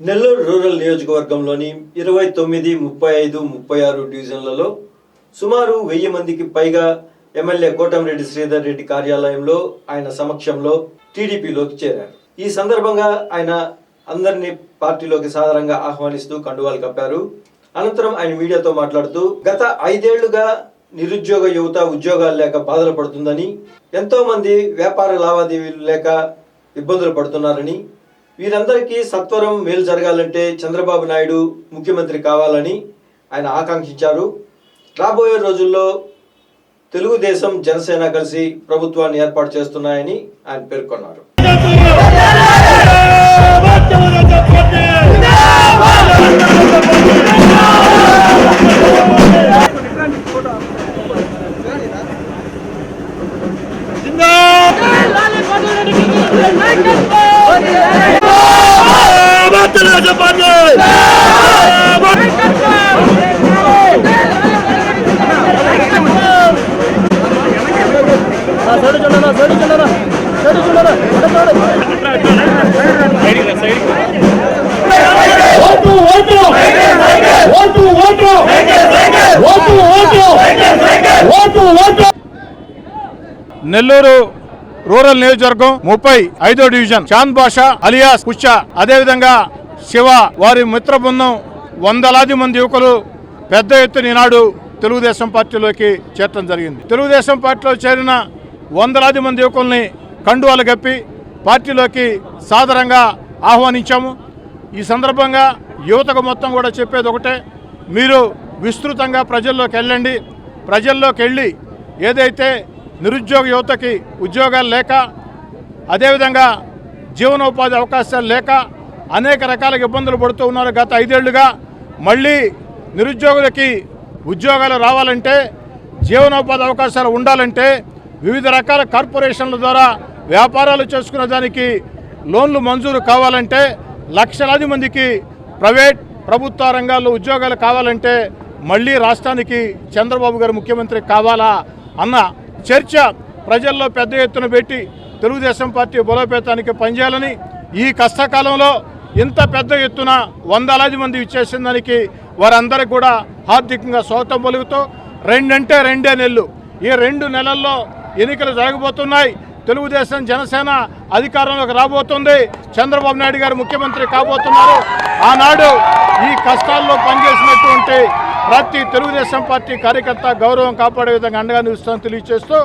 Nellore rural నియోజకవర్గంలోని ఇరవై తొమ్మిది ముప్పై ఐదు ముప్పై ఆరు డివిజన్లలో సుమారు వెయ్యి మందికి పైగా ఎమ్మెల్యే కోటంరెడ్డి శ్రీధర్ రెడ్డి కార్యాలయంలో ఆయన సమక్షంలో టీడీపీలోకి చేరారు. ఈ సందర్భంగా ఆయన అందరినీ పార్టీలోకి సాధారణంగా ఆహ్వానిస్తూ కండువాలు కప్పారు. అనంతరం ఆయన మీడియాతో మాట్లాడుతూ గత ఐదేళ్ళుగా నిరుద్యోగ యువత ఉద్యోగాలు లేక బాధలు పడుతుందని ఎంతో మంది వ్యాపార లావాదేవీలు లేక ఇబ్బందులు పడుతున్నారని వీరందరికీ సత్వరం మేలు జరగాలంటే చంద్రబాబు నాయుడు ముఖ్యమంత్రి కావాలని ఆయన ఆకాంక్షించారు. రాబోయే రోజుల్లో తెలుగుదేశం జనసేన కలిసి ప్రభుత్వాన్ని ఏర్పాటు చేస్తున్నాయని ఆయన పేర్కొన్నారు. నెల్లూరు రూరల్ నియోజకవర్గం ముప్పై ఐదో డివిజన్. చాంద్ బాషా అలియాస్ కుచ్చా అదేవిధంగా శివ వారి మిత్ర బృందం వందలాది మంది యువకులు పెద్ద ఎత్తున ఈనాడు తెలుగుదేశం పార్టీలోకి చేరటం జరిగింది. తెలుగుదేశం పార్టీలో చేరిన వందలాది మంది యువకుల్ని కండువాలు గప్పి పార్టీలోకి సాదరంగా ఆహ్వానించాము. ఈ సందర్భంగా యువతకు మొత్తం కూడా చెప్పేది ఒకటే మీరు విస్తృతంగా ప్రజల్లోకి వెళ్ళండి. ప్రజల్లోకి వెళ్ళి ఏదైతే నిరుద్యోగ యువతకి ఉద్యోగాలు లేక అదేవిధంగా జీవనోపాధి అవకాశాలు లేక అనేక రకాల ఇబ్బందులు పడుతూ ఉన్నారు. గత ఐదేళ్ళుగా మళ్ళీ నిరుద్యోగులకి ఉద్యోగాలు రావాలంటే జీవనోపాధి అవకాశాలు ఉండాలంటే వివిధ రకాల కార్పొరేషన్ల ద్వారా వ్యాపారాలు చేసుకునే దానికి లోన్లు మంజూరు కావాలంటే లక్షలాది మందికి ప్రైవేట్ ప్రభుత్వ రంగాల్లో ఉద్యోగాలు కావాలంటే మళ్ళీ రాష్ట్రానికి చంద్రబాబు గారు ముఖ్యమంత్రి కావాలా అన్న చర్చ ప్రజల్లో పెద్ద ఎత్తున పెట్టి తెలుగుదేశం పార్టీ బలోపేతానికి పనిచేయాలని ఈ కష్టకాలంలో ఇంత పెద్ద ఎత్తున వందలాది మంది ఇచ్చేసిన దానికి వారందరికీ కూడా హార్దికంగా స్వాగతం పలుకుతూ రెండంటే రెండే నెలలు. ఈ రెండు నెలల్లో ఎన్నికలు జరగబోతున్నాయి. తెలుగుదేశం జనసేన అధికారంలోకి రాబోతుంది. చంద్రబాబు నాయుడు గారు ముఖ్యమంత్రి కాబోతున్నారు. ఆనాడు ఈ కష్టాల్లో పనిచేసినటువంటి ప్రతి తెలుగుదేశం పార్టీ కార్యకర్త గౌరవం కాపాడే విధంగా అండగా నిలుస్తామని తెలియజేస్తూ